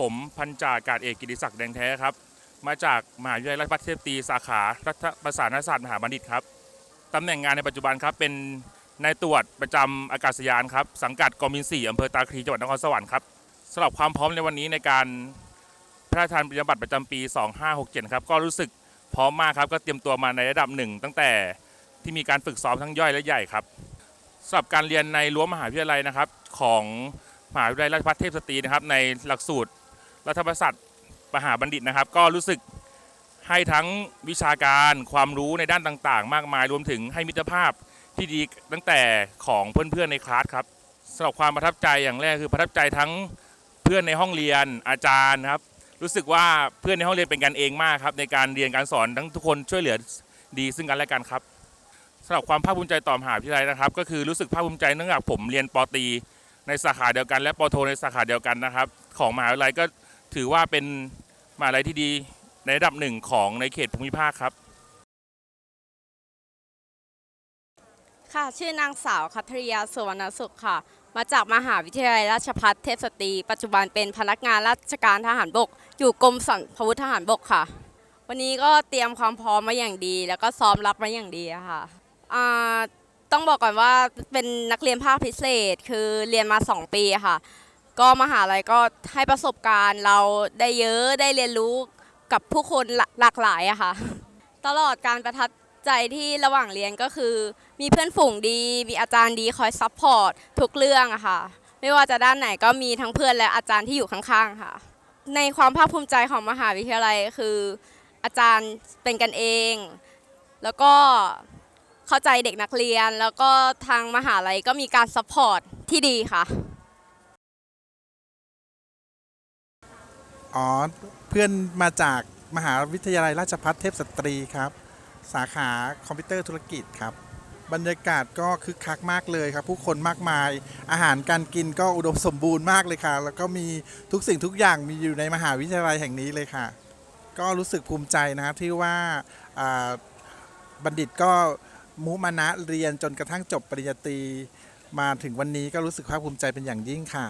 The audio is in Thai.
ผมพันจ่าอากาศเอกกิติศักดิ์แดงแท้ครับ มาจากมหาวิทยาลัยราชภัฏเทพตีสาขารัฐประศานศาสตร์มหาบัณฑิตครับตำแหน่งงานในปัจจุบันครับเป็นนายตรวจประจำอากาศยานครับสังกัดกองบิน4อำเภอตาคลีจังหวัดนครสวรรค์ครับสำหรับความพร้อมในวันนี้ในการพระราชทานปริญญาบัตรประจำปี 2567 ครับก็รู้สึกพร้อมมากครับก็เตรียมตัวมาในระดับหนึ่งตั้งแต่ที่มีการฝึกซ้อมทั้งย่อยและใหญ่ครับสำหรับการเรียนในรั้วมหาวิทยาลัยนะครับของมหาวิทยาลัยราชภัฏเทพสตรีนะครับในหลักสูตร รัฐประศาสตร์มหาบัณฑิตนะครับ ก็รู้สึกให้ทั้งวิชาการความรู้ในด้านต่างๆ มากมายรวมถึงให้มิตรภาพที่ดีตั้งแต่ของเพื่อนๆในคลาสครับสำหรับความประทับใจอย่างแรกคือประทับใจทั้งเพื่อนในห้องเรียนอาจารย์ครับรู้สึกว่าเพื่อนในห้องเรียนเป็นกันเองมากครับในการเรียนการสอนทั้งทุกคนช่วยเหลือดีซึ่งกันและกันครับสำหรับความภาคภูมิใจต่อมหาวิทยาลัยนะครับ ก็คือรู้สึกภาคภูมิใจเนื่องจากผมเรียนปตีในสาขาเดียวกัน และปโทในสาขาเดียวกันนะครับ ของมหาวิทยาลัยก็ ถือว่าเป็นมหาลัยที่ดีในระดับหนึ่งของในเขตภูมิภาคครับ ค่ะ ชื่อนางสาวคัทริยาสุวรรณสุขค่ะ มาจากมหาวิทยาลัยราชภัฏเทพสตรี ปัจจุบันเป็นพนักงานราชการทหารบก อยู่กรมสรรพวุธทหารบกค่ะ วันนี้ก็เตรียมความพร้อมมาอย่างดี แล้วก็ซ้อมรับมาอย่างดีอะค่ะอ่าต้องบอกก่อนว่าเป็นนักเรียนภาคพิเศษ คือเรียนมา 2 ปีค่ะ ก็มหาลัยก็ให้ประสบการณ์เราได้เยอะได้เรียนรู้กับผู้คนหลากหลายอะค่ะ ตลอดการประทับใจที่ระหว่างเรียนก็คือ มีเพื่อนฝูงดี มีอาจารย์ดีคอยซัพพอร์ตทุกเรื่องอะค่ะ ไม่ว่าจะด้านไหนก็มีทั้งเพื่อนและอาจารย์ที่อยู่ข้างๆค่ะ ในความภาคภูมิใจของมหาวิทยาลัยคือ อาจารย์เป็นกันเอง แล้วก็เข้าใจเด็กนักเรียน แล้วก็ทางมหาลัยก็มีการซัพพอร์ตที่ดีค่ะ อ๋อ เพื่อนมาจากมหาวิทยาลัยราชภัฏเทพสตรีครับ สาขาคอมพิวเตอร์ธุรกิจครับ บรรยากาศก็คึกคักมากเลยครับ ผู้คนมากมาย อาหารการกินก็อุดมสมบูรณ์มากเลยค่ะ แล้วก็มีทุกสิ่งทุกอย่างมีอยู่ในมหาวิทยาลัยแห่งนี้เลยค่ะ ก็รู้สึกภูมิใจนะครับที่ว่าอ่าบัณฑิตก็มุมานะเรียนจนกระทั่งจบปริญญาตรีมาถึงวันนี้ก็รู้สึกภาคภูมิใจเป็นอย่างยิ่งค่ะ